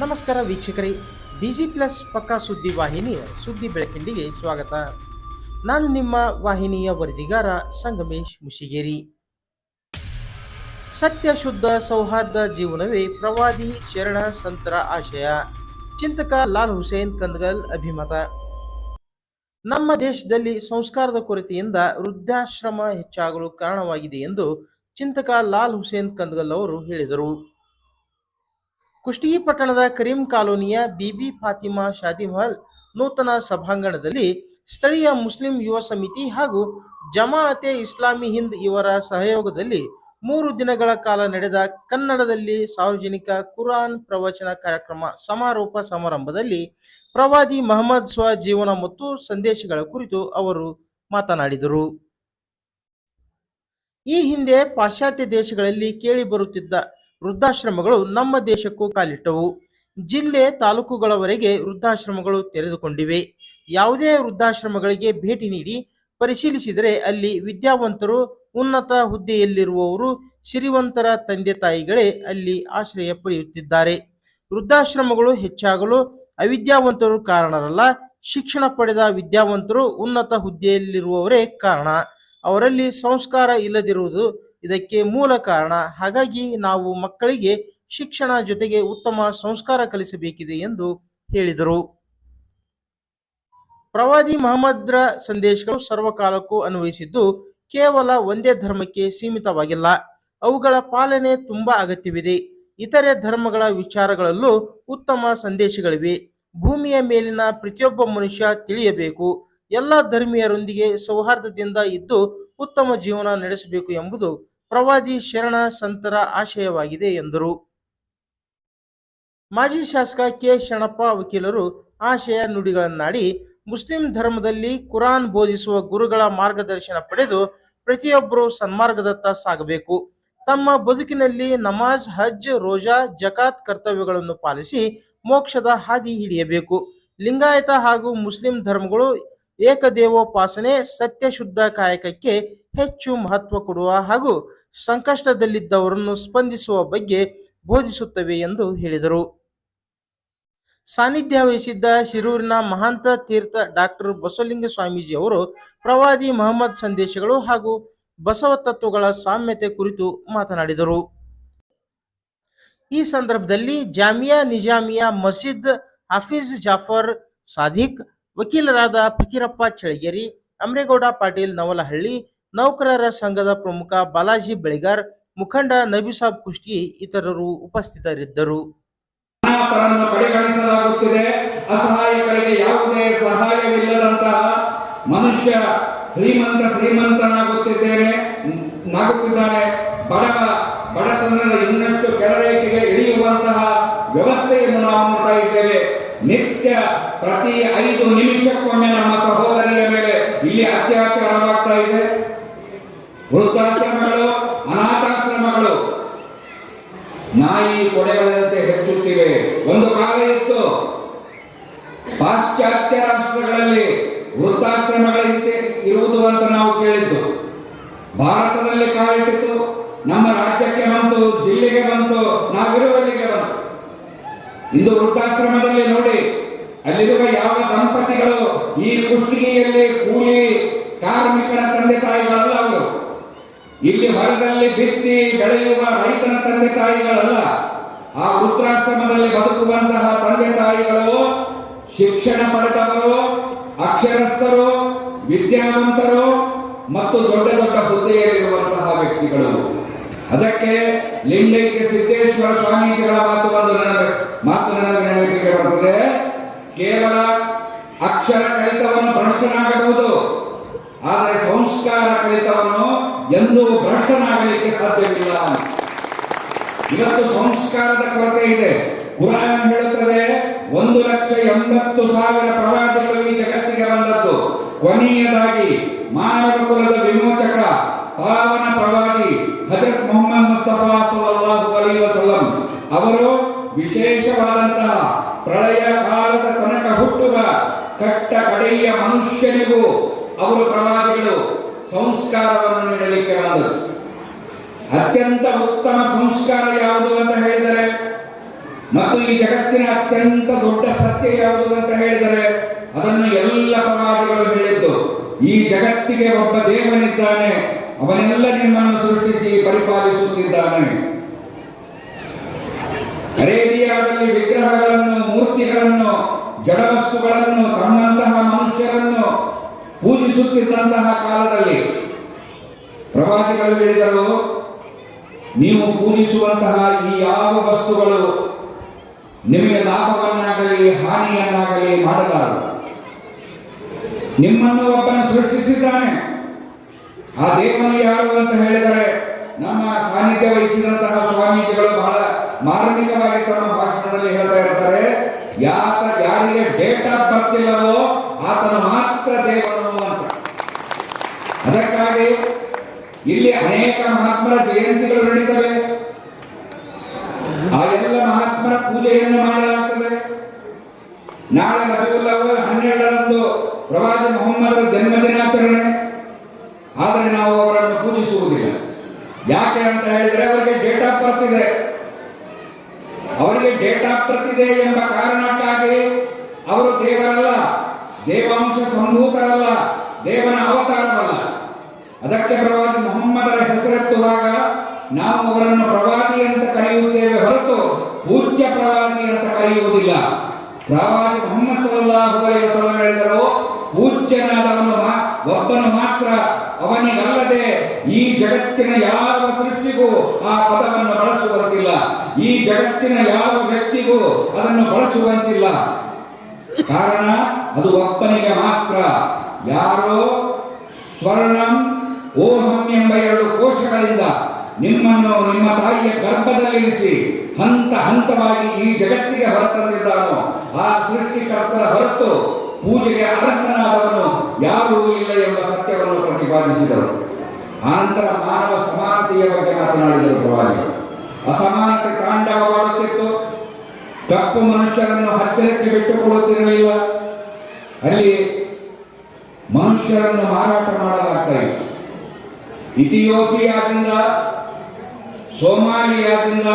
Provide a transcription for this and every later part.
ನಮಸ್ಕಾರ ವೀಕ್ಷಕರೇ. G plus ಪಕ್ಕಾ ಸುದ್ದಿ ವಾಹಿನಿಯ ಸುದ್ದಿ ಬೆಳಕಿಂಡಿಗೆ ಸ್ವಾಗತ. ನಾನು ನಿಮ್ಮ ವಾಹಿನಿಯ ವರದಿಗಾರ ಸಂಗಮೇಶ್ ಮುಶಿಗೇರಿ ಸತ್ಯ, ಶುದ್ಧ, ಸೌಹಾರ್ದ ಜೀವನವೇ ಪ್ರವಾದಿ ಶರಣ ಸಂತರ ಆಶಯ. ಚಿಂತಕ ಲಾಲ್ ಹುಸೇನ್ ಕಂದಗಲ್ ಅಭಿಮತ. ನಮ್ಮ ದೇಶದಲ್ಲಿ ಸಂಸ್ಕಾರದ ಕೊರತೆಯಿಂದ ವೃದ್ಧಾಶ್ರಮ ಹೆಚ್ಚಾಗಲು ಕಾರಣವಾಗಿದೆ ಎಂದು ಚಿಂತಕ ಲಾಲ್ ಹುಸೇನ್ ಕಂದಗಲ್ ಅವರು ಹೇಳಿದರು. ಕುಷ್ಟಗಿ ಪಟ್ಟಣದ ಕರೀಂ ಕಾಲೋನಿಯ ಬಿಬಿ ಫಾತಿಮಾ ಶಾದಿ ಮಹಲ್ ನೂತನ ಸಭಾಂಗಣದಲ್ಲಿ ಸ್ಥಳೀಯ ಮುಸ್ಲಿಂ ಯುವ ಸಮಿತಿ ಹಾಗೂ ಜಮಾಅತೆ ಇಸ್ಲಾಮಿ ಹಿಂದ್ ಇವರ ಸಹಯೋಗದಲ್ಲಿ ಮೂರು ದಿನಗಳ ಕಾಲ ನಡೆದ ಕನ್ನಡದಲ್ಲಿ ಸಾರ್ವಜನಿಕ ಕುರಾನ್ ಪ್ರವಚನ ಕಾರ್ಯಕ್ರಮ ಸಮಾರೋಪ ಸಮಾರಂಭದಲ್ಲಿ ಪ್ರವಾದಿ ಮಹಮ್ಮದ್ ಸ್ವ ಜೀವನ ಮತ್ತು ಸಂದೇಶಗಳ ಕುರಿತು ಅವರು ಮಾತನಾಡಿದರು. ಈ ಹಿಂದೆ ಪಾಶ್ಚಾತ್ಯ ದೇಶಗಳಲ್ಲಿ ಕೇಳಿಬರುತ್ತಿದ್ದ ವೃದ್ಧಾಶ್ರಮಗಳು ನಮ್ಮ ದೇಶಕ್ಕೂ ಕಾಲಿಟ್ಟವು. ಜಿಲ್ಲೆ ತಾಲೂಕುಗಳವರೆಗೆ ವೃದ್ಧಾಶ್ರಮಗಳು ತೆರೆದುಕೊಂಡಿವೆ. ಯಾವುದೇ ವೃದ್ಧಾಶ್ರಮಗಳಿಗೆ ಭೇಟಿ ನೀಡಿ ಪರಿಶೀಲಿಸಿದರೆ ಅಲ್ಲಿ ವಿದ್ಯಾವಂತರು ಉನ್ನತ ಹುದ್ದೆಯಲ್ಲಿರುವವರು ಶ್ರೀವಂತರ ತಂದೆ ತಾಯಿಗಳೇ ಅಲ್ಲಿ ಆಶ್ರಯ ಪಡೆಯುತ್ತಿದ್ದಾರೆ. ವೃದ್ಧಾಶ್ರಮಗಳು ಹೆಚ್ಚಾಗಲು ಅವಿದ್ಯಾವಂತರು ಕಾರಣರಲ್ಲ, ಶಿಕ್ಷಣ ಪಡೆದ ವಿದ್ಯಾವಂತರು ಉನ್ನತ ಹುದ್ದೆಯಲ್ಲಿರುವವರೇ ಕಾರಣ. ಅವರಲ್ಲಿ ಸಂಸ್ಕಾರ ಇಲ್ಲದಿರುವುದು ಇದಕ್ಕೆ ಮೂಲ ಕಾರಣ ಹಾಗಾಗಿ ನಾವು ಮಕ್ಕಳಿಗೆ ಶಿಕ್ಷಣ ಜೊತೆಗೆ ಉತ್ತಮ ಸಂಸ್ಕಾರ ಕಲಿಸಬೇಕಿದೆ ಎಂದು ಹೇಳಿದರು. ಪ್ರವಾದಿ ಮಹಮ್ಮದ್ರ ಸಂದೇಶಗಳು ಸರ್ವಕಾಲಕ್ಕೂ ಅನ್ವಯಿಸಿದ್ದು ಕೇವಲ ಒಂದೇ ಧರ್ಮಕ್ಕೆ ಸೀಮಿತವಾಗಿಲ್ಲ. ಅವುಗಳ ಪಾಲನೆ ತುಂಬಾ ಅಗತ್ಯವಿದೆ. ಇತರೆ ಧರ್ಮಗಳ ವಿಚಾರಗಳಲ್ಲೂ ಉತ್ತಮ ಸಂದೇಶಗಳಿವೆ. ಭೂಮಿಯ ಮೇಲಿನ ಪ್ರತಿಯೊಬ್ಬ ಮನುಷ್ಯ ತಿಳಿಯಬೇಕು. ಎಲ್ಲ ಧರ್ಮೀಯರೊಂದಿಗೆ ಸೌಹಾರ್ದದಿಂದ ಇದ್ದು ಉತ್ತಮ ಜೀವನ ನಡೆಸಬೇಕು ಎಂಬುದು ಪ್ರವಾದಿ ಶರಣ ಸಂತರ ಆಶಯವಾಗಿದೆ ಎಂದರು. ಮಾಜಿ ಶಾಸಕ ಕೆ. ಶರಣಪ್ಪ ವಕೀಲರು ಆಶಯ ನುಡಿಗಳನ್ನಾಡಿ, ಮುಸ್ಲಿಂ ಧರ್ಮದಲ್ಲಿ ಕುರಾನ್ ಬೋಧಿಸುವ ಗುರುಗಳ ಮಾರ್ಗದರ್ಶನ ಪಡೆದು ಪ್ರತಿಯೊಬ್ಬರು ಸನ್ಮಾರ್ಗದತ್ತ ಸಾಗಬೇಕು. ತಮ್ಮ ಬದುಕಿನಲ್ಲಿ ನಮಾಜ್, ಹಜ್, ರೋಜಾ, ಜಕಾತ್ ಕರ್ತವ್ಯಗಳನ್ನು ಪಾಲಿಸಿ ಮೋಕ್ಷದ ಹಾದಿ ಹಿಡಿಯಬೇಕು. ಲಿಂಗಾಯತ ಹಾಗೂ ಮುಸ್ಲಿಂ ಧರ್ಮಗಳು ಏಕದೇವೋಪಾಸನೆ ಸತ್ಯಶುದ್ಧ ಕಾಯಕಕ್ಕೆ ಹೆಚ್ಚು ಮಹತ್ವ ಕೊಡುವ ಹಾಗೂ ಸಂಕಷ್ಟದಲ್ಲಿದ್ದವರನ್ನು ಸ್ಪಂದಿಸುವ ಬಗ್ಗೆ ಬೋಧಿಸುತ್ತವೆ ಎಂದು ಹೇಳಿದರು. ಸಾನ್ನಿಧ್ಯ ವಹಿಸಿದ್ದ ಶಿರೂರಿನ ಮಹಾಂತ ತೀರ್ಥ ಡಾಕ್ಟರ್ ಬಸವಲಿಂಗ ಸ್ವಾಮೀಜಿ ಅವರು ಪ್ರವಾದಿ ಮಹಮ್ಮದ್ ಸಂದೇಶಗಳು ಹಾಗೂ ಬಸವ ತತ್ವಗಳ ಸಾಮ್ಯತೆ ಕುರಿತು ಮಾತನಾಡಿದರು. ಈ ಸಂದರ್ಭದಲ್ಲಿ ಜಾಮಿಯಾ ನಿಜಾಮಿಯಾ ಮಸೀದ್ ಹಾಫೀಜ್ ಜಾಫರ್ ಸಾದಿಕ್ ವಕೀಲರಾದ ಫಕೀರಪ್ಪ ಚಳಗೇರಿ ಅಮರೇಗೌಡ ಪಾಟೀಲ್ ನವಲಹಳ್ಳಿ, ನೌಕರರ ಸಂಘದ ಪ್ರಮುಖ ಬಾಲಾಜಿ ಬೆಳಿಗಾರ್, ಮುಖಂಡ ನಬಿಸಾಬ್ ಕುಷ್ಟಿ ಇತರರು ಉಪಸ್ಥಿತರಿದ್ದರು. ಅಸಹಾಯಕರಿಗೆ ಯಾವುದೇ ಸಹಾಯವಿಲ್ಲದಂತಹ ಮನುಷ್ಯ ಶ್ರೀಮಂತ ಶ್ರೀಮಂತನಾಗುತ್ತಿದ್ದೇನೆ, ನಾಗುತ್ತಿದ್ದಾನೆ. ಬಡವ ಬಡತನದ ಇನ್ನಷ್ಟು ಕೆಳರೇಖೆಗೆ ಇಳಿಯುವಂತಹ ವ್ಯವಸ್ಥೆಯನ್ನು ನಾವು ನೋಡ್ತಾ ಇದ್ದೇವೆ. ನಿತ್ಯ ಪ್ರತಿ ಐದು ನಿಮಿಷಕ್ಕೊಮ್ಮೆ ನಮ್ಮ ಸಹೋದರಿಯ ಮೇಲೆ ಇಲ್ಲಿ ಅತ್ಯಾಚಾರವಾಗ್ತಾ ಇದೆ. ವೃದ್ಧಾಶ್ರಮಗಳು, ಅನಾಥಾಶ್ರಮಗಳು, ನಾಯಿ ಕೊಡೆಗಳಂತೆ ಹೆಚ್ಚುತ್ತಿವೆ. ಒಂದು ಕಾಲ ಇತ್ತು. ಪಾಶ್ಚಾತ್ಯ ರಾಷ್ಟ್ರಗಳಲ್ಲಿ ವೃದ್ಧಾಶ್ರಮಗಳಂತೆ ಇರುವುದು ಅಂತ ನಾವು ಕೇಳಿದ್ದು. ಭಾರತದಲ್ಲಿ ಕಾಲಿಟ್ಟಿತು ನಮ್ಮ ರಾಜ್ಯಕ್ಕೆ ಇಂದು ವೃದ್ಧಾಶ್ರಮದಲ್ಲಿ ನೋಡಿ, ಅಲ್ಲಿರುವ ಯಾವ ದಂಪತಿಗಳು ಈ ಕುಷ್ಟಿಗೆಯಲ್ಲಿ ಕೂಲಿ ಕಾರ್ಮಿಕರ ತಂದೆ ತಾಯಿಗಳಲ್ಲ ಅವರು. ಇಲ್ಲಿ ಹೊರದಲ್ಲಿ ಬಿತ್ತಿ ಬೆಳೆಯುವ ರೈತನ ತಂದೆ ತಾಯಿಗಳಲ್ಲ. ಆ ವೃದ್ಧಾಶ್ರಮದಲ್ಲಿ ಬದುಕುವಂತಹ ತಂದೆ ತಾಯಿಗಳು ಶಿಕ್ಷಣ ಪಡೆದವರು, ಅಕ್ಷರಸ್ಥರು, ವಿದ್ಯಾವಂತರು ಮತ್ತು ದೊಡ್ಡ ದೊಡ್ಡ ಹುದ್ದೆಯಲ್ಲಿರುವಂತಹ ವ್ಯಕ್ತಿಗಳು. ಅದಕ್ಕೆ ಲಿಂಗೈಕ್ಯ ಸಿದ್ದೇಶ್ವರ ಸ್ವಾಮೀಜಿಗಳ ಮಾತು ಒಂದು ನನ್ನ ಮಾತು ನನಗೆ ನೆನಪಿಗೆ ಬರುತ್ತದೆ ಕೇವಲ ಅಕ್ಷರ ಕಲಿತವನ್ನು ಭ್ರಷ್ಟನಾಗಬಹುದು. ಆದರೆ ಸಂಸ್ಕಾರ ಕಲಿತವನ್ನು ಎಂದೂ ಭ್ರಷ್ಟನಾಗಲಿಕ್ಕೆ ಸಾಧ್ಯವಿಲ್ಲ. ಇವತ್ತು ಸಂಸ್ಕಾರದ ಕೊರತೆ ಇದೆ. ಕುರಾನ್ ಹೇಳುತ್ತದೆ, ಒಂದು ಲಕ್ಷ ಎಂಬತ್ತು ಸಾವಿರ ಪ್ರವಾದಿಗಳು ಈ ಜಗತ್ತಿಗೆ ಬಂದದ್ದು. ಕೊನೆಯದಾಗಿ ಮಾನವ ಕುಲದ ವಿಮೋಚಕ, ಪಾವನ ಪ್ರವಾದಿ ಹಜರತ್ ಮೊಹಮ್ಮದ್ ಮುಸ್ತಫಾ ಸಲ್ಲಲ್ಲಾಹು ಅಲೈಹಿ ವಸಲ್ಲಂ ಅವರು ವಿಶೇಷವಾದಂತಹ ಪ್ರಳಯ ಕಾಲದ ತನಕ ಹುಟ್ಟುವ ಕಟ್ಟ ಕಡೆಯ ಮನುಷ್ಯನಿಗೂ ಅವರು ಪ್ರವಾದಿಗಳು ಸಂಸ್ಕಾರವನ್ನು ನೀಡಲಿಕ್ಕೆ ಬಂದದ್ದು. ಅತ್ಯಂತ ಉತ್ತಮ ಸಂಸ್ಕಾರ ಯಾವುದು ಅಂತ ಹೇಳಿದರೆ, ಮತ್ತು ಈ ಜಗತ್ತಿನ ಅತ್ಯಂತ ದೊಡ್ಡ ಸತ್ಯ ಯಾವುದು ಅಂತ ಹೇಳಿದರೆ, ಅದನ್ನು ಎಲ್ಲ ಪ್ರವಾದಿಗಳು ಹೇಳಿದ್ದು. ಈ ಜಗತ್ತಿಗೆ ಒಬ್ಬ ದೇವನಿದ್ದಾನೆ, ಅವನೆಲ್ಲ ನಿಮ್ಮನ್ನು ಸೃಷ್ಟಿಸಿ ಪರಿಪಾಲಿಸುತ್ತಿದ್ದಾನೆ. ಅರೇಬಿಯಾದಲ್ಲಿ ವಿಗ್ರಹಗಳನ್ನು, ಮೂರ್ತಿಗಳನ್ನು, ಜಡವಸ್ತುಗಳನ್ನು ತನ್ನಂತಹ ಮನುಷ್ಯರನ್ನು ಪೂಜಿಸುತ್ತಿದ್ದಂತಹ ಕಾಲದಲ್ಲಿ ಪ್ರವಾದಿಗಳು ಹೇಳಿದರು, ನೀವು ಪೂಜಿಸುವಂತಹ ಈ ಯಾವ ವಸ್ತುಗಳು ನಿಮಗೆ ಲಾಭವನ್ನಾಗಲಿ, ಹಾನಿಯನ್ನಾಗಲಿ ಮಾಡಲಾರದು ನಿಮ್ಮನ್ನು ಒಬ್ಬನು ಸೃಷ್ಟಿಸಿದ್ದಾನೆ. ಆ ದೇವನು ಯಾರು ಅಂತ ಹೇಳಿದರೆ ನಮ್ಮ ಸಾನ್ನಿಧ್ಯ ವಹಿಸಿದಂತಹ ಸ್ವಾಮೀಜಿಗಳು ಬಹಳ ಮಾರ್ಮಿಕವಾಗಿ ತಮ್ಮ ಭಾಷಣದಲ್ಲಿ ಹೇಳ್ತಾ ಇರ್ತಾರೆ, ಯಾತ ಯಾರಿಗೆ ಡೇಟ್ ಆಫ್ ಬರ್ತ್ ಇಲ್ಲವೋ ಆತನ ಮಾತ್ರ ದೇವರು ಅಂತ. ಅದಕ್ಕಾಗಿ ಇಲ್ಲಿ ಅನೇಕ ಮಹಾತ್ಮರ ಜಯಂತಿಗಳು ನಡೀತವೆ. ಆ ಎಲ್ಲ ಮಹಾತ್ಮರ ಪೂಜೆಯನ್ನು ಮಾಡಲಾಗ್ತದೆ. ನಾಳೆ ನಬಿಲ್ಲ ಹನ್ನೆರಡರಂದು ಪ್ರವಾದಿ ಮೊಹಮ್ಮದರ ಜನ್ಮ ದಿನಾಚರಣೆ ಆದರೆ ನಾವು ಅವರನ್ನು ಪೂಜಿಸುವುದಿಲ್ಲ. ಯಾಕೆ ಅಂತ ಹೇಳಿದ್ರೆ ಅವರಿಗೆ ಡೇಟ್ ಆಫ್ ಬರ್ತ್ ಇದೆ ಅವರಿಗೆ ಡೇಟ್ ಇದೆ ಎಂಬ ಕಾರಣಕ್ಕಾಗಿ ಅವರು ದೇವರಲ್ಲ, ದೇವಾಂಶ ಸಂಭೂತರಲ್ಲ ದೇವನ ಅವತಾರವಲ್ಲ. ಅದಕ್ಕೆ ಪ್ರವಾದಿ ಮೊಹಮ್ಮದರ ಹೆಸರೆತ್ತುವಾಗ ನಾವು ಅವರನ್ನು ಪ್ರವಾದಿ ಅಂತ ಕರೆಯುತ್ತೇವೆ ಹೊರತು ಪೂಜ್ಯ ಪ್ರವಾದಿ ಅಂತ ಕರೆಯುವುದಿಲ್ಲ. ಪ್ರವಾದಿ ಮೊಹಮ್ಮದ್ ಸಲಹು ಹೇಳಿದರು, ಪೂಜ್ಯನಾದವನು ಒಬ್ಬನು ಮಾತ್ರ ಅವನಿಗಲ್ಲದೆ ಈ ಜಗತ್ತಿನ ಯಾವ ಸೃಷ್ಟಿಗೂ ಆ ಪದವನ್ನು ಬಳಸುವಂತಿಲ್ಲ. ಈ ಜಗತ್ತಿನ ಯಾವ ವ್ಯಕ್ತಿಗೂ ಅದನ್ನು ಬಳಸುವಂತಿಲ್ಲ. ಕಾರಣ, ಅದು ಒಬ್ಬನಿಗೆ ಮಾತ್ರ. ಯಾರೋ ಸ್ವರ್ಣಂ ಓಹಂ ಎಂಬ ಎರಡು ಕೋಶಗಳಿಂದ ನಿಮ್ಮನ್ನು ನಿಮ್ಮ ತಾಯಿಯ ಗರ್ಭದಲ್ಲಿರಿಸಿ ಹಂತ ಹಂತವಾಗಿ ಈ ಜಗತ್ತಿಗೆ ಹೊರತಂದಿದ್ದಾನೋ ಆ ಸೃಷ್ಟಿಕರ್ತರ ಹೊರತು ಪೂಜೆಗೆ ಅರ್ಹನಾದವನು ಯಾರೂ ಇಲ್ಲ ಎಂಬ ಸತ್ಯವನ್ನು ಪ್ರತಿಪಾದಿಸಿದರು. ಆನಂತರ ಮಾನವ ಸಮಾನತೆಯ ಬಗ್ಗೆ ಮಾತನಾಡಿದರು ಪ್ರವಾದಿ ಅಸಮಾನತೆ ತಾಂಡವವಾಡುತ್ತಿತ್ತು ಕಪ್ಪು ಮನುಷ್ಯರನ್ನು ಹತ್ತಿರಕ್ಕೆ ಬಿಟ್ಟುಕೊಳ್ಳುತ್ತಿರಲಿಲ್ಲ ಅಲ್ಲಿ ಮನುಷ್ಯರನ್ನು ಮಾರಾಟ ಮಾಡಲಾಗ್ತಾ ಇತ್ತು. ಇಥಿಯೋಪಿಯಾದಿಂದ, ಸೋಮಾಲಿಯಾದಿಂದ,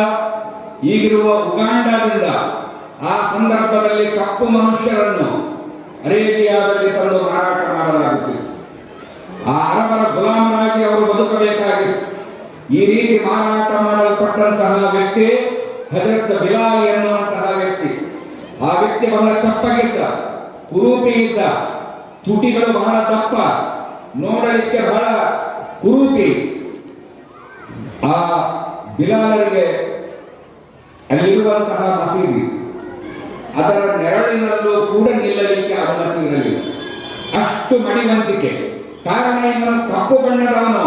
ಈಗಿರುವ ಉಗಾಂಡಾದಿಂದ ಆ ಸಂದರ್ಭದಲ್ಲಿ ಕಪ್ಪು ಮನುಷ್ಯರನ್ನು ಅರೇಬಿಯಾದಲ್ಲಿ ತಂದು ಮಾರಾಟ ಮಾಡಲಾಗುತ್ತಿತ್ತು. ಆ ಅರಬರ ಗುಲಾಮರಾಗಿ ಅವರು ಬದುಕಬೇಕಾಗಿತ್ತು. ಈ ರೀತಿ ಮಾರಾಟ ಮಾಡಲ್ಪಟ್ಟಂತಹ ವ್ಯಕ್ತಿ ಹಜರತ್ ಬಿಲಾಲ್ ಎನ್ನುವಂತಹ ಆ ವ್ಯಕ್ತಿ ಬಹಳ ಕಪ್ಪಗಿದ್ದ ಕುರೂಪಿ ಇದ್ದ ತುಟಿಗಳು ಬಹಳ ದಪ್ಪ ನೋಡಲಿಕ್ಕೆ ಬಹಳ ಕುರೂಪಿ. ಆ ಬಿಲಾಲರಿಗೆ ಅಲ್ಲಿರುವಂತಹ ಮಸೀದಿ, ಅದರ ನೆರಳಿನಲ್ಲೂ ಕೂಡ ನಿಲ್ಲಲಿಕ್ಕೆ ಅನುಮತಿ ಇರಲಿಲ್ಲ. ಅಷ್ಟು ಮಡಿವಂತಿಕೆ. ಕಾರಣ ಏನು? ಕಪ್ಪು ಬಣ್ಣದವನು,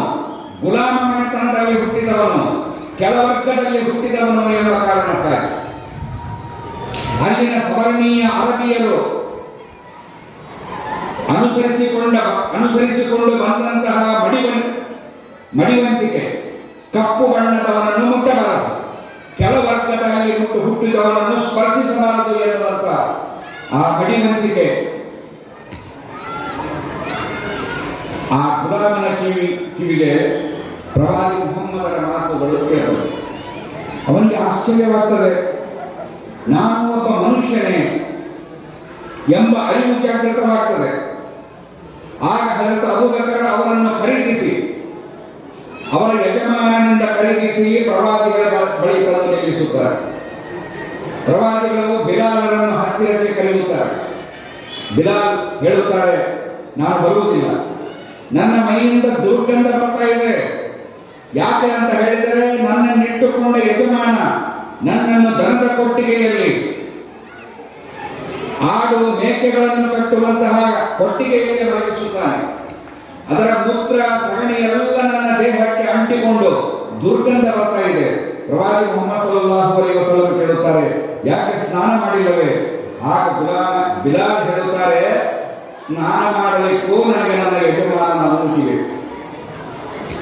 ಗುಲಾಮ ಮನೆತನದಲ್ಲಿ ಹುಟ್ಟಿದವನು ಕೆಳವರ್ಗದಲ್ಲಿ ಹುಟ್ಟಿದವನು ಎಂಬ ಕಾರಣಕ್ಕಾಗಿ. ಅಲ್ಲಿನ ಸವರ್ಣೀಯ ಅರಬಿಯರು ಅನುಸರಿಸಿಕೊಂಡ ಅನುಸರಿಸಿಕೊಂಡು ಬಂದಂತಹ ಮಡಿವನ್, ಮಡಿವಂತಿಕೆ. ಕಪ್ಪು ಬಣ್ಣದವರನ್ನು ಮುಟ್ಟಬಾರದು. ಕೆಳವರ್ಗದಲ್ಲಿ ಹುಟ್ಟು ಹುಟ್ಟಿದವನನ್ನು ಸ್ಪರ್ಶಿಸಬಾರದು ಎನ್ನುವಂತ ಆ ಮಡಿವಂತಿಕೆ. ಆ ಗುಲಾಮನ ಕಿವಿ, ಕಿವಿಗೆ ಪ್ರವಾದಿ ಮೊಹಮ್ಮದರ ಮಾತುಗಳು ಕೇಳಿದರು ಅವನಿಗೆ ಆಶ್ಚರ್ಯವಾಗ್ತದೆ. ನಾನು ಒಬ್ಬ ಮನುಷ್ಯನೇ ಎಂಬ ಅರಿವು ಜಾಗೃತವಾಗ್ತದೆ. ಆಗ ಹಜರತ್ ಅಬೂಬಕರ್ ಅವರನ್ನು ಖರೀದಿಸಿ, ಅವರ ಯಜಮಾನನಿಂದ ಖರೀದಿಸಿ ಪ್ರವಾದಿಗಳ ಬಳಿ ತಂದು ನಿಲ್ಲಿಸುತ್ತಾರೆ. ಪ್ರವಾದಿಗಳು ಬಿಲಾಲರನ್ನು ಹತ್ತಿರಕ್ಕೆ ಕರೆಯುತ್ತಾರೆ. ಬಿಲಾಲ್ ಹೇಳುತ್ತಾರೆ, ನಾನು ಬರುವುದಿಲ್ಲ. ನನ್ನ ಮೈಯಿಂದ ದುರ್ಗಂಧ ಬರ್ತಾ ಇದೆ. ಯಾಕೆ ಅಂತ ಹೇಳಿದರೆ, ನನ್ನನ್ನಿಟ್ಟುಕೊಂಡ ಯಜಮಾನ ನನ್ನನ್ನು ದಂತ ಕೊಟ್ಟಿಗೆಯಲ್ಲಿ ಆಡು ಮೇಕೆಗಳನ್ನು ಕಟ್ಟುವಂತಹ ಕೊಟ್ಟಿಗೆಯಲ್ಲಿ ಮಲಗಿಸುತ್ತಾನೆ ಅದರ ಮೂತ್ರ, ಸಗಣಿ ಎಲ್ಲ ನನ್ನ ದೇಹಕ್ಕೆ ಅಂಟಿಕೊಂಡು ದುರ್ಗಂಧ ಬರ್ತಾ ಇದೆ. ಪ್ರವಾದಿ ಮೊಹಮ್ಮದ್ ಸಲ್ಲಲ್ಲಾಹು ಅಲೈಹಿ ವಸಲ್ಲಂ ಕೇಳುತ್ತಾರೆ, ಯಾಕೆ ಸ್ನಾನ ಮಾಡಿಲ್ಲವೇ? ಆಗ ಗುಲಾಮ ಬಿಲಾಲ್ ಹೇಳುತ್ತಾರೆ, ಸ್ನಾನ ಮಾಡಲಿಕ್ಕೂ ನನಗೆ ನನ್ನ ಯಜಮಾನನ ಅನುಮತಿ ಬೇಕು.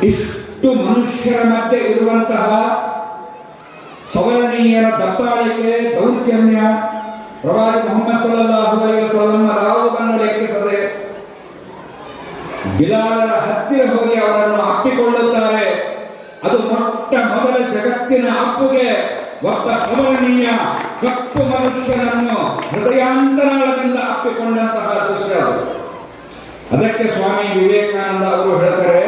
ಇಷ್ಟು ಮನುಷ್ಯರ ಮಧ್ಯೆ ಇರುವಂತಹ ಸವರ್ಣೀಯರ ದಬ್ಬಾಳಿಕೆ, ದೌರ್ಜನ್ಯ ಪ್ರವಾದಿ ಮೊಹಮ್ಮದ್ ಸಲ್ಲಲ್ಲಾಹು ಅಲೈಹಿ ವಸಲ್ಲಂ ರಾವುದನ್ನು ಲೆಕ್ಕಿಸದೆ ಬಿಲಾಲರ ಹತ್ತಿರ ಹೋಗಿ ಅವರನ್ನು ಅಪ್ಪಿಕೊಳ್ಳುತ್ತಾರೆ. ಅದು ಮೊಟ್ಟ ಮೊದಲ ಜಗತ್ತಿನ ಅಪ್ಪುಗೆ ಒಬ್ಬ ಸ್ಮರಣೀಯ ಕಪ್ಪು ಮನುಷ್ಯನನ್ನು ಹೃದಯಾಂತರಾಳದಿಂದ ಅಪ್ಪಿಕೊಂಡಂತಹ ದೃಶ್ಯ ಅದು. ಅದಕ್ಕೆ ಸ್ವಾಮಿ ವಿವೇಕಾನಂದ ಅವರು ಹೇಳ್ತಾರೆ,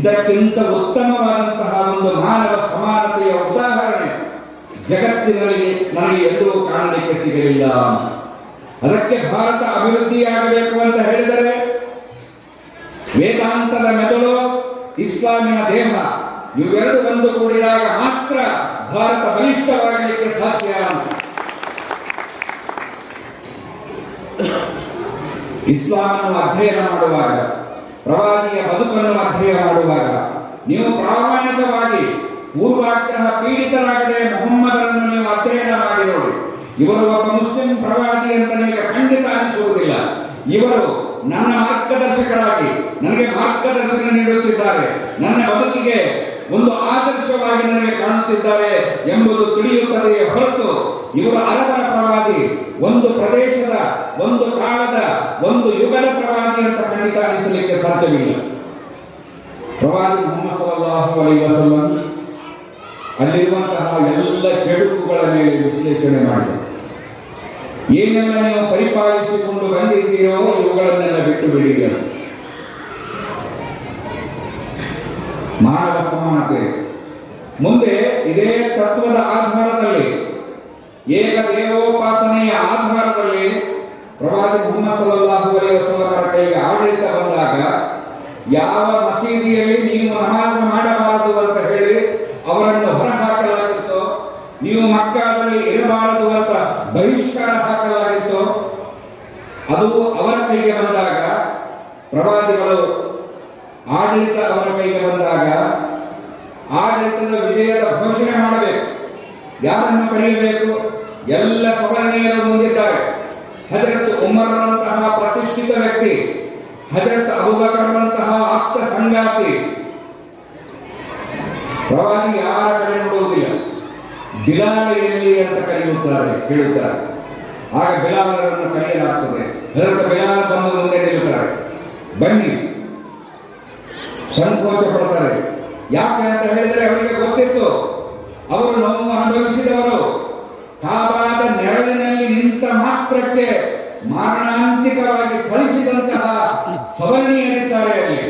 ಇದಕ್ಕಿಂತ ಉತ್ತಮವಾದಂತಹ ಒಂದು ಮಾನವ ಸಮಾನತೆಯ ಉದಾಹರಣೆ. ಜಗತ್ತಿನಲ್ಲಿ ನನಗೆ ಎಲ್ಲೂ ಕಾಣಲಿಕ್ಕೆ ಸಿಗಲಿಲ್ಲ. ಅದಕ್ಕೆ ಭಾರತ ಅಭಿವೃದ್ಧಿಯಾಗಬೇಕು ಅಂತ ಹೇಳಿದರೆ ವೇದಾಂತದ ಮೆದುಳು, ಇಸ್ಲಾಮಿನ ದೇಹ, ಇವೆರಡು ಬಂದು ಕೂಡಿದಾಗ ಮಾತ್ರ ಭಾರತ ಬಲಿಷ್ಠವಾಗಲಿಕ್ಕೆ ಸಾಧ್ಯ. ಇಸ್ಲಾಮನ್ನು ಅಧ್ಯಯನ ಮಾಡುವಾಗ, ಪ್ರವಾದಿಯ ಬದುಕನ್ನು ಅಧ್ಯಯನ ಮಾಡುವಾಗ, ನೀವು ಪ್ರಾಮಾಣಿಕವಾಗಿ ಪೂರ್ವಾಗ್ರಹ ಪೀಡಿತರಾಗದೆ ಮೊಹಮ್ಮದರನ್ನು ನೀವು ಅಧ್ಯಯನ ಮಾಡಿ ನೋಡಿ. ಇವರು ಒಬ್ಬ ಮುಸ್ಲಿಂ ಪ್ರವಾದಿ ಅಂತ ನಿಮಗೆ ಖಂಡಿತ ಅನಿಸುವುದಿಲ್ಲ. ಇವರು ನನ್ನ ಮಾರ್ಗದರ್ಶಕರಾಗಿ, ನನಗೆ ಮಾರ್ಗದರ್ಶನ ನೀಡುತ್ತಿದ್ದಾರೆ. ನನ್ನ ಬದುಕಿಗೆ ಒಂದು ಆದರ್ಶವಾಗಿ ನನಗೆ ಕಾಣುತ್ತಿದ್ದಾರೆ ಎಂಬುದು ತಿಳಿಯುತ್ತದೆಯೇ ಹೊರತು ಇವರು ಅರಬರ ಪ್ರವಾದಿ, ಒಂದು ಪ್ರದೇಶದ, ಒಂದು ಕಾಲದ, ಒಂದು ಯುಗದ ಪ್ರವಾದಿ ಅಂತ ಖಂಡಿತ ಅನಿಸಲಿಕ್ಕೆ ಸಾಧ್ಯವಿಲ್ಲ. ಪ್ರವಾದಿ ಮೊಹಮ್ಮದ್ ಸಲ್ಲಲ್ಲಾಹು ಅಲೈಹಿ ವಸಲ್ಲಂ ಅಲ್ಲಿರುವಂತಹ ಎಲ್ಲ ಕೆಡುಕುಗಳ ಮೇಲೆ ವಿಶ್ಲೇಷಣೆ ಮಾಡಿ ಏನೆಲ್ಲ ನೀವು ಪರಿಪಾಲಿಸಿಕೊಂಡು ಬಂದಿದ್ದೀರೋ ಇವುಗಳನ್ನೆಲ್ಲ ಬಿಟ್ಟು ಬಿಡಿ ಮಾನವ ಸಮಾನತೆ. ಮುಂದೆ ಇದೇ ತತ್ವದ ಆಧಾರದಲ್ಲಿ, ಏಕ ದೇವೋಪಾಸನೆಯ ಆಧಾರದಲ್ಲಿ ಪ್ರವಾದಿ ಮುಹಮ್ಮದ್ ಸಲ್ಲಲ್ಲಾಹು ಅಲೈಹಿ ಕೈಗೆ ಆಡಳಿತ ಬಂದಾಗ ಯಾವ ಮಸೀದಿಯಲ್ಲಿ ನೀವು ನಮಾಜ್ ಮಾಡಬಾರದು ಅಂತ ಹೇಳಿ ಅವರನ್ನು ಅದು ಅವರ ಕೈಗೆ ಬಂದಾಗ, ಪ್ರವಾದಿಗಳು ಆಡಳಿತ ಅವರ ಕೈಗೆ ಬಂದಾಗ, ಆಡಳಿತದ ವಿಜಯದ ಘೋಷಣೆ ಮಾಡಬೇಕು. ಯಾರನ್ನು ಕರೆಯಬೇಕು? ಎಲ್ಲ ಸವರ್ಣೀಯರು ಮುಂದಿದ್ದಾರೆ. ಹಜರತ್ ಉಮರ್ನಂತಹ ಪ್ರತಿಷ್ಠಿತ ವ್ಯಕ್ತಿ, ಹಜರತ್ ಅಬುಬಕರ್ನಂತಹ ಆಪ್ತ ಸಂಗಾತಿ. ಪ್ರವಾದಿ ಯಾರ ಕಡೆ ನೋಡುವುದಿಲ್ಲ. ಅಂತ ಕರೆಯುತ್ತಾರೆ, ಕೇಳುತ್ತಾರೆ. ಆಗ ಬಿಲಾಲರನ್ನು ಕರೆಯಲಾಗ್ತದೆ. ಹೆರಡು ಬಿಲಾಲ್ ಬಂದು ಮುಂದೆ ನಿಲ್ಲುತ್ತಾರೆ. ಬನ್ನಿ. ಸಂಕೋಚ ಪಡ್ತಾರೆ ಯಾಕೆ ಅಂತ ಹೇಳಿದ್ರೆ ಅವರಿಗೆ ಗೊತ್ತಿತ್ತು. ಅವರು ನೋವು ಅನುಭವಿಸಿದವರು. ಕಾಬಾದ ನೆರಳಿನಲ್ಲಿ ನಿಂತ ಮಾತ್ರಕ್ಕೆ ಮಾರಣಾಂತಿಕವಾಗಿ ಥಳಿಸಿದಂತಹ ಸವರ್ಣೀಯರಿದ್ದಾರೆ ಅಲ್ಲಿ.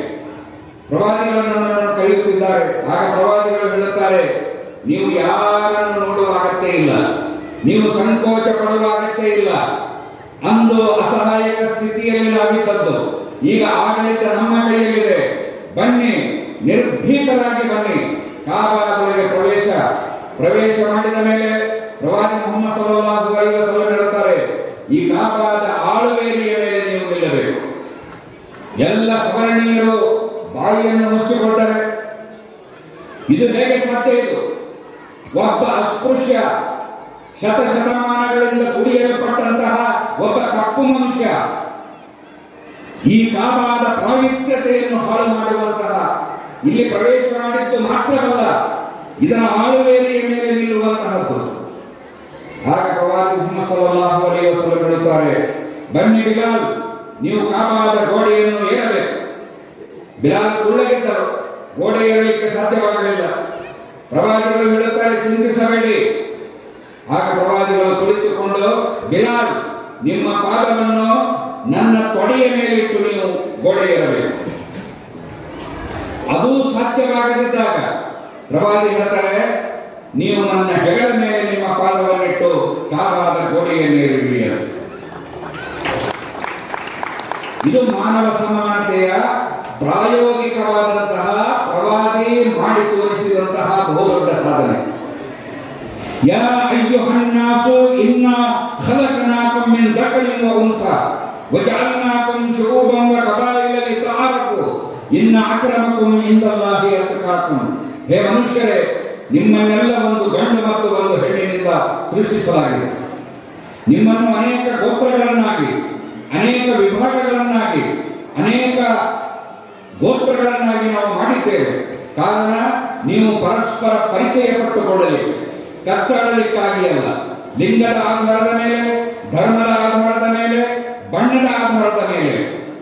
ಪ್ರವಾದಿಗಳನ್ನು ಕರೆಯುತ್ತಿದ್ದಾರೆ. ಆಗ ಪ್ರವಾದಿಗಳು ಹೇಳುತ್ತಾರೆ, ನೀವು ಯಾರನ್ನು ನೋಡುವ ಅಗತ್ಯ ಇಲ್ಲ. ನೀವು ಸಂಕೋಚ ಪಡುವ ಅಗತ್ಯ ಇಲ್ಲ. ಅಂದು ಅಸಹಾಯಕ ಸ್ಥಿತಿಯಲ್ಲಿ ನಾವಿದ್ದದ್ದು. ಈಗ ಆಡಳಿತ ನಮ್ಮ ಕೈಯಲ್ಲಿದೆ. ಬನ್ನಿ, ನಿರ್ಭೀತರಾಗಿ ಬನ್ನಿ. ಕಾಬಾದೊಳಗೆ ಪ್ರವೇಶ. ಪ್ರವೇಶ ಮಾಡಿದ ಮೇಲೆ ಪ್ರವಾದಿ ಮೊಹಮ್ಮದ್ ಸಲ್ಲಲ್ಲಾಹು ಅಲೈಹಿ ವಸಲ್ಲಂ ಹೇಳುತ್ತಾರೆ, ಈ ಕಾಬಾದ ಆಳುವೇರಿಯ ಮೇಲೆ ನೀವು ನಿಲ್ಲಬೇಕು. ಎಲ್ಲ ಸವರ್ಣೀಯರು ಬಾಯಿಯನ್ನು ಮುಚ್ಚಿಕೊಳ್ತಾರೆ ಇದು ಹೇಗೆ ಸಾಧ್ಯ ಇದು? ಒಬ್ಬ ಅಸ್ಪೃಶ್ಯ ಶತಶತಮಾನಗಳಿಂದ ಕುಡಿಯಲ್ಪಟ್ಟಂತಹ ಒಬ್ಬ ಕಪ್ಪು ಮನುಷ್ಯ ಈ ಕಾಬಾದ ಪ್ರಾವಿತ್ಯತೆಯನ್ನು ಹಾಳು ಮಾಡುವಂತಹ ಇಲ್ಲಿ ಪ್ರವೇಶ ಮಾಡಿದ್ದು ಮಾತ್ರವಲ್ಲ ಇದರ ಆಳುವೇರಿಯ ಮೇಲೆ ನಿಲ್ಲುವಂತಹದ್ದು. ಆಗ ಪ್ರವಾದಿ ಮುಹಮ್ಮದ್ ಹೇಳುತ್ತಾರೆ, ಬನ್ನಿ ಬಿಲಾಲ್, ನೀವು ಕಾಬಾದ ಗೋಡೆಯನ್ನು ಏರಬೇಕು. ಬಿಲಾಲ್ ಕುಳ್ಳಗಿದ್ದರು ಗೋಡೆ ಏರಲಿಕ್ಕೆ ಸಾಧ್ಯವಾಗಲಿಲ್ಲ. ಪ್ರವಾದಿಗಳು ಹೇಳುತ್ತಾರೆ, ಚಿಂತಿಸಬೇಡಿ ಆಗ ಪ್ರವಾದಿಗಳು ಕುಳಿತುಕೊಂಡು, ಬಿಲಾಲ್, ನಿಮ್ಮ ಪಾದವನ್ನು ನನ್ನ ತೊಡೆಯ ಮೇಲೆ ಇಟ್ಟು ನೀವು ಗೋಡೆ ಇರಬೇಕು ಅದು ಸಾಧ್ಯವಾಗದಿದ್ದಾಗ ಪ್ರವಾದಿ ಹೇಳ್ತಾರೆ, ನೀವು ನನ್ನ ಹೆಗಲ ಮೇಲೆ ನಿಮ್ಮ ಪಾದವನ್ನಿಟ್ಟು ಕಾಬಾದ ಗೋಡೆಯ ಅಂತ ಇದು ಮಾನವ ಸಮಾನತೆಯ ಪ್ರಾಯೋಗಿಕವಾದಂತಹ ಪ್ರವಾದಿ ಮಾಡಿ ತೋರಿಸಿದಂತಹ ಬಹುದೊಡ್ಡ ಸಾಧನೆ ಯಾ أيها ಇನ್ನ إنا خلقناكم من ذكر وأنثى وجعلناكم شعوبا وقبائل لتعارفوا إن أكرمكم عند الله أتقاكم ಹೇ ಮನುಷ್ಯರೇ, ನಿಮ್ಮನ್ನೆಲ್ಲ ಒಂದು ಗಂಡು ಮತ್ತು ಒಂದು ಹೆಣ್ಣಿನಿಂದ ಸೃಷ್ಟಿಸಲಾಗಿದೆ. ನಿಮ್ಮನ್ನು ಅನೇಕ ಗೋತ್ರಗಳನ್ನಾಗಿ, ಅನೇಕ ವಿಭಾಗಗಳನ್ನಾಗಿ, ಅನೇಕ ಗೋತ್ರಗಳನ್ನಾಗಿ ನಾವು ಮಾಡಿದ್ದೇವೆ. ಕಾರಣ, ನೀವು ಪರಸ್ಪರ ಪರಿಚಯ ಪಟ್ಟುಕೊಳ್ಳಲಿಕ್ಕೆ ಕಚ್ಚಾಡಲಿಕ್ಕಾಗಿ ಅಲ್ಲ. ಲಿಂಗದ ಆಧಾರದ ಮೇಲೆ, ಧರ್ಮದ ಆಧಾರದ ಮೇಲೆ, ಬಣ್ಣದ ಆಧಾರದ ಮೇಲೆ.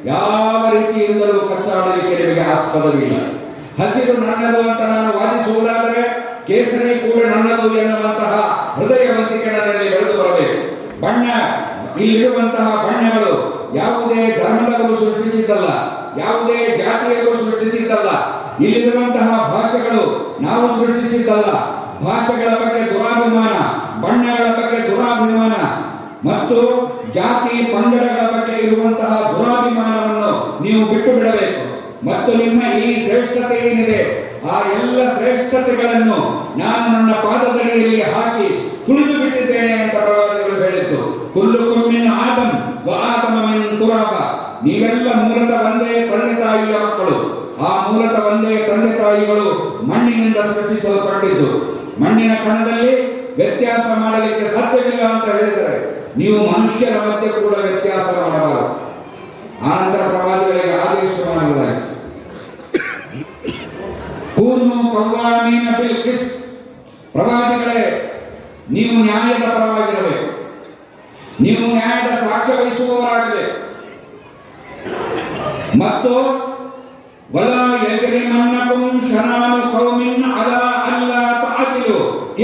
ಯಾವ ರೀತಿಯಿಂದಲೂ ಕಚ್ಚಾಡಲಿಕ್ಕೆ ನಿಮಗೆ ಆಸ್ಪದವಿಲ್ಲ ಹಸಿರು ನನ್ನದು ಅಂತ ನಾನು ವಾದಿಸುವುದಾದರೆ ಕೇಸರಿ ಕೂಡ ನನ್ನದು ಎನ್ನುವಂತಹ ಹೃದಯವಂತಿಕೆ ನನ್ನಲ್ಲಿ ಬೆಳೆದು ಬರಬೇಕು. ಬಣ್ಣ, ಇಲ್ಲಿರುವಂತಹ ಬಣ್ಣಗಳು ಯಾವುದೇ ಧರ್ಮದವರು ಸೃಷ್ಟಿಸಿದ್ದಲ್ಲ, ಯಾವುದೇ ಜಾತಿಯವರು ಸೃಷ್ಟಿಸಿದ್ದಲ್ಲ, ಇಲ್ಲಿರುವಂತಹ ಭಾಷೆಗಳು ನಾವು ಸೃಷ್ಟಿಸಿದ್ದಲ್ಲ. ಭಾಷೆಗಳ ಬಗ್ಗೆ ದುರಾಭಿಮಾನ, ಬಣ್ಣಗಳ ಬಗ್ಗೆ ದುರಾಭಿಮಾನ ಮತ್ತು ಜಾತಿ ಪಂಗಡಗಳ ಬಗ್ಗೆ ಇರುವಂತಹ ದುರಾಭಿಮಾನವನ್ನು ನೀವು ಬಿಟ್ಟು ಬಿಡಬೇಕು. ಮತ್ತು ನಿಮ್ಮ ಈ ಶ್ರೇಷ್ಠತೆ ಏನಿದೆ, ಆ ಎಲ್ಲ ಶ್ರೇಷ್ಠತೆಗಳನ್ನು ನಾನು ನನ್ನ ಪಾದದಡಿಯಲ್ಲಿ ಹಾಕಿ ತುಳಿದು ಬಿಟ್ಟಿದ್ದೇನೆ ಅಂತ ಪ್ರವಾದಿಗಳು ಹೇಳಿದ್ದು. ಕುಲ್ಲು ಕುಮ್ಮಿನ ಆದಂ ವ ತುರಾಪ ನೀವೆಲ್ಲ ಮೂಲತಃ ಒಂದೇ ತಂದೆ ತಾಯಿಯ ಮಕ್ಕಳು. ಆ ಮೂಲತಃ ಒಂದೇ ತಂದೆ ತಾಯಿಗಳು ಮಣ್ಣಿನಿಂದ ಸೃಷ್ಟಿಸಲ್ಪಟ್ಟಿದ್ದು. ಮಣ್ಣಿನ ಕಣದಲ್ಲಿ ವ್ಯತ್ಯಾಸ ಮಾಡಲಿಕ್ಕೆ ಸಾಧ್ಯವಿಲ್ಲ ಅಂತ ಹೇಳಿದರೆ ನೀವು ಮನುಷ್ಯರ ಮಧ್ಯೆ ಕೂಡ ವ್ಯತ್ಯಾಸ ಮಾಡಬಾರದು. ಆನಂತರ ಪ್ರವಾದಿಗಳಿಗೆ ಆದೇಶ ಮಾಡಲಾಯಿತು. ಕೂನು ಕಿಸ್ ಪ್ರವಾದಿಗಳೇ, ನೀವು ನ್ಯಾಯದ ಪರವಾಗಿರಬೇಕು. ನೀವು ನ್ಯಾಯದ ಸಾಕ್ಷ್ಯ ವಹಿಸುವವರಾಗಬೇಕು. ಮತ್ತು ವಲ ಯಜರಿಮನ್ನಕುಂ ಶನಾನು ಕೌಮಿನ್ ಅಲ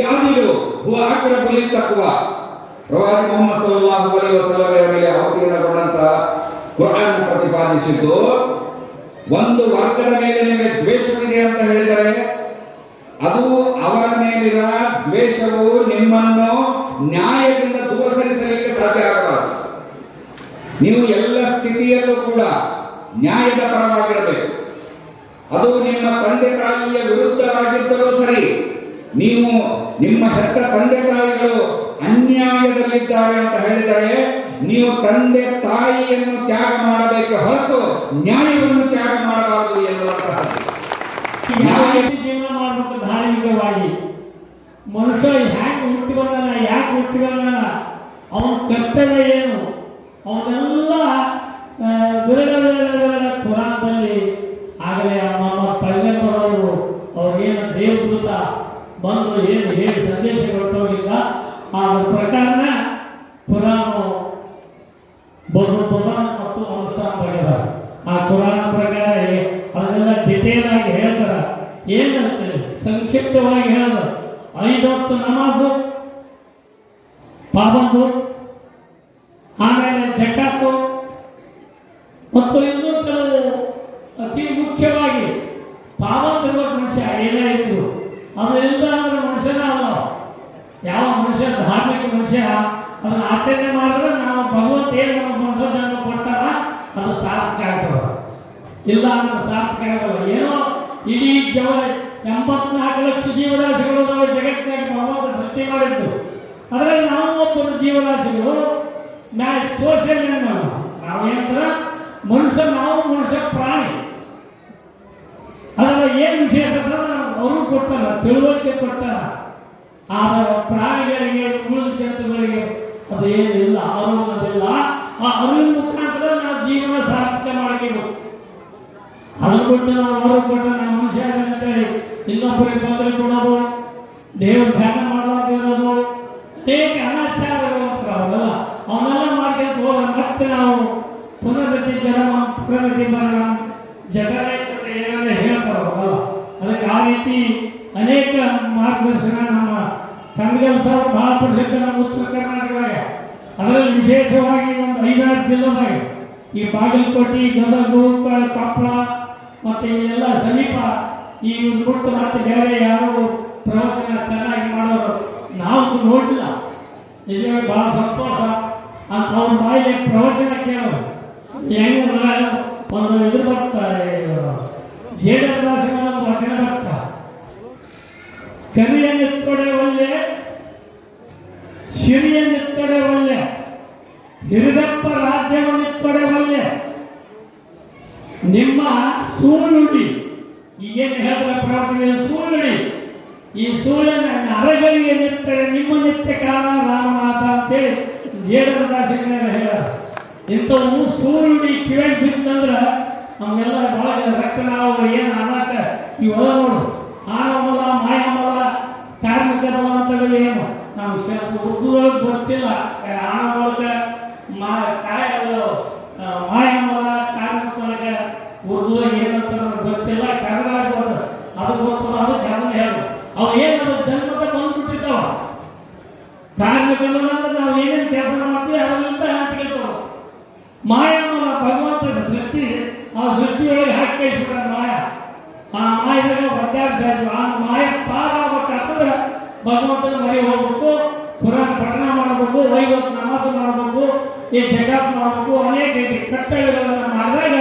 ಯಾದಿಲು ಹುವ ಅಕ್ರಬು ಲಿತ್ತಕ್ವ ಪ್ರವಾದಿ ಮೊಹಮ್ಮದ್ ಸಲ್ಲಲ್ಲಾಹು ಅಲೈಹಿ ವಸಲ್ಲಂ ಮೇಲೆ ಅವತೀರ್ಣಗೊಂಡಂತ ಕುರ್ಆನ್ ಪ್ರತಿಪಾದಿಸಿದ್ದು, ಒಂದು ವರ್ಗದ ಮೇಲೆ ನಿಮಗೆ ದ್ವೇಷವಿದೆ ಅಂತ ಹೇಳಿದರೆ, ಅದು ಅವರ ಮೇಲಿನ ದ್ವೇಷವು ನಿಮ್ಮನ್ನು ನ್ಯಾಯದಿಂದ ದೂರ ಸರಿಸಲಿಕ್ಕೆ ಸಾಧ್ಯ ಆಗಬಾರದು. ನೀವು ಎಲ್ಲ ಸ್ಥಿತಿಯಲ್ಲೂ ಕೂಡ ನ್ಯಾಯದ ಪರವಾಗಿರಬೇಕು ನಿಮ್ಮ ಹೆತ್ತ ತಂದೆ ತಾಯಿಗಳು ಅನ್ಯಾಯದಲ್ಲಿದ್ದಾರೆ ಅಂತ ಹೇಳಿದರೆ ನೀವು ತಂದೆ ತಾಯಿಯನ್ನು ತ್ಯಾಗ ಮಾಡಬೇಕು ಹೊರತು ನ್ಯಾಯವನ್ನು ತ್ಯಾಗ ಮಾಡಬಾರದು ಎನ್ನುವಂತಹ ಜೀವನ ಮಾಡಬೇಕು ಧಾರ್ಮಿಕವಾಗಿ. ಮನುಷ್ಯ ಯಾಕೆ ಹುಟ್ಟಿಬಂದನ ಯಾಕೆ ಹುಟ್ಟಿಬಂದನ ಅವನ ಕರ್ತವ್ಯ ಏನು? ಅವನ್ನೆಲ್ಲ ಆ, ವಿರಳ ವಿರಳ ವಿರಳ ಪುರಾಣದಲ್ಲಿ ಆಗಲೇ ನಮ್ಮ ಪೈಗಂಬರವರು ಅವ್ರಿಗೇನು ದೇವದೂತ ಬಂದು ಏನು ಹೇಳಿ ಸಂದೇಶ ಕೊಟ್ಟೋಗಿಲ್ಲ ಅದ್ರ ಪ್ರಕಾರನ ಪುರಾಣ ಬರುವ ಪುರಾಣ ಮತ್ತು ಅನುಷ್ಠಾನ ಮಾಡಿದ್ದಾರೆ ಆ ಪುರಾಣ ಪ್ರಕಾರ ಏ- ಅದನ್ನೆಲ್ಲ ಡಿಟೇಲ್ ಆಗಿ ಹೇಳ್ತಾರೆ ಏನಂತೆ ಸಂಕ್ಷಿಪ್ತವಾಗಿ ಹೇಳೋದು ಐದು ಹೊತ್ತು ನಮಾಜು ಪಾಬಂದು ಆಮೇಲೆ ಜಕಾತು ಮತ್ತು ಇನ್ನೂ ಕೆಲವು ಅತಿ ಮುಖ್ಯವಾಗಿ ಪಾವಂತಿರುವ ಮನುಷ್ಯ ಏನೇ ಇದ್ರು ಅದರಿಂದ ಅಂದ್ರೆ ಮನುಷ್ಯನ ಅಲ್ಲ ಯಾವ ಮನುಷ್ಯ, ಧಾರ್ಮಿಕ ಮನುಷ್ಯ, ಅದನ್ನ ಆಚರಣೆ ಮಾಡಿದ್ರೆ ನಾವು ಭಗವಂತ ಏನು ನಮ್ಮ ಜನ್ಮ ಕೊಟ್ಟಾರ ಅದು ಸಾರ್ಥಕ ಆಗ್ತದೆ. ಇಲ್ಲ ಅಂದ್ರೆ ಸಾರ್ಥಕ ಆಗಲ್ಲ ಏನೋ ಇಡೀ ಜವ ಎಂಬತ್ನಾಲ್ಕು ಲಕ್ಷ ಜೀವರಾಶಿಗಳು ನಾವು ಜಗತ್ತಿನಾಗ ಭಗವಂತ ಸೃಷ್ಟಿ ಮಾಡಿದ್ದು. ಅದರಲ್ಲಿ ನಾವು ಒಬ್ಬರು ಜೀವರಾಶಿಗಳು. ಮ್ಯಾ ಸೋಷಿಯಲ್ ನಾವೇನಂದ್ರ ಮನುಷ್ಯ ನಾವು, ಮನುಷ್ಯ ಪ್ರಾಣಿ. ಅದರ ಏನು ವಿಶೇಷ ಅವರು ಕೊಟ್ಟಾರ ತಿಳುವಳಿಕೆ ಕೊಟ್ಟಾರ ಆದರೆ ಪ್ರಾಣಿಗಳಿಗೆ ಉಳಿದ ಜಂತುಗಳಿಗೆ ಅದು ಏನಿಲ್ಲ ಅರಿವಿಲ್ಲ ಆ ಅರಿವಿನ ಮುಖಾಂತರ ನಾವು ಜೀವನ ಸಾರ್ಥಕ ಮಾಡಬೇಕು ಅದನ್ನು ಕೊಟ್ಟು ನಾವು ಅವರು ಕೊಟ್ಟು ನಮ್ಮ ಮನುಷ್ಯ ಅಂತೇಳಿ ಇನ್ನೊಬ್ಬರಿಗೆ ತೊಂದರೆ ಕೊಡೋದು, ದೇವ್ರ ಧ್ಯಾನ ಮಾಡೋದಿರೋದು ಅನೇಕ ಅನಾಚಾರಗಳು ಅವೆಲ್ಲ ಅವನ್ನೆಲ್ಲ ಮಾಡ್ಕೊಂಡು ಹೋದ್ರೆ ಮತ್ತೆ ನಾವು ಪುನರ್ಗತಿ ಜನ್ಮ, ಪುನರ್ಗತಿ ಮರಣ ಏನೆಲ್ಲ ಹೇಳ್ತಾರಲ್ಲ ಅದಕ್ಕೆ ಆ ರೀತಿ ಅನೇಕ ಮಾರ್ಗದರ್ಶನ ನಮ್ಮ ಕನಗಲ್ ಸರ್ ಬಹಳ ಪ್ರಸಿದ್ಧ ನಮ್ಮ ಉತ್ತರ ಕರ್ನಾಟಕದಾಗ. ಅದರಲ್ಲಿ ವಿಶೇಷವಾಗಿ ಒಂದು ಐದಾರು ಜಿಲ್ಲೆದಾಗ ಈ ಬಾಗಲಕೋಟೆ, ಗದಗ ಕೊಪ್ಪಳ ಮತ್ತು ಇಲ್ಲೆಲ್ಲ ಸಮೀಪ ಈ ಬಿಟ್ಟು ಮತ್ತೆ ಬೇರೆ ಯಾರು ಪ್ರವಚನ ಚೆನ್ನಾಗಿ ಮಾಡೋರು ನಾವು ನೋಡಿಲ್ಲ. ನಿಜವಾಗಿ ಬಹಳ ಸಂತೋಷ. ಅಂತ ಅವ್ರ ಬಾಯಿಗೆ ಪ್ರವಚನ ಕೇಳೋರು. ಹೆಂಗಂದ್ರೆ ಒಂದು ಇದು ಬರ್ತಾರೆ. ಜೇಡದಾಸಿನ ಒಂದು ವಚನ ಬರ್ತಾ ಕರಿಯನ್ನೆತ್ತೊಡೆ ಒಲ್ಲೆ ಸಿರಿಯನ್ನೆತ್ತೊಡೆ ಒಲ್ಲೆ ಹಿರಿದಪ್ಪ ರಾಜ್ಯವನ್ನೆತ್ತೊಡೆ ಒಲ್ಲೆ ನಿಮ್ಮ ಸೂಳುಡಿ ಈಗೇನು ಹೇಳಿದ್ರೆ ಪ್ರಾರ್ಥನೆ ಸೂಳುಡಿ ಈ ಸೂರ್ಯನ ಅರಗಳಿಗೆ ನಿತ್ತರೆ, ನಿಮ್ಮ ನಿತ್ಯ ಕಾರಣ ರಾಮನಾಥ ಅಂತೇಳಿ ಜೇಡರ ದಾಸಿನ ಹೇಳ ಇಂಥವು ಸೂಳುಡಿ ಕಿವಿಗೆ ಬಿತ್ತಂದ್ರೆ ನಮ್ಗೆಲ್ಲ ಭಾಳ ರಕ್ತ ನಾವು ಏನು ಅನಾಥ ಈ ಒಳ ನೋಡು. ಅಂತೇಳಿ ಏನು? ನಾವು ಉರ್ದುದೊಳಗೆ ಗೊತ್ತಿಲ್ಲ ಒಳಗೆ ಮಾ ಅನೇಕ ರೀತಿ ಕಟ್ಟಳೆಗಳನ್ನ ಮಾಡಿದಾಗ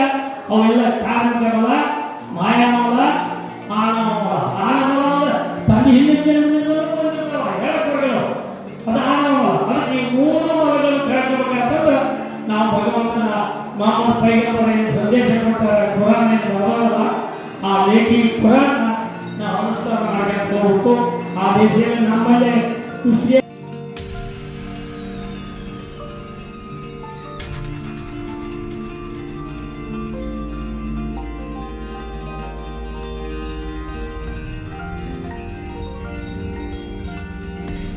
ಅವೆಲ್ಲ ಕಾರಣಗಳಲ್ಲ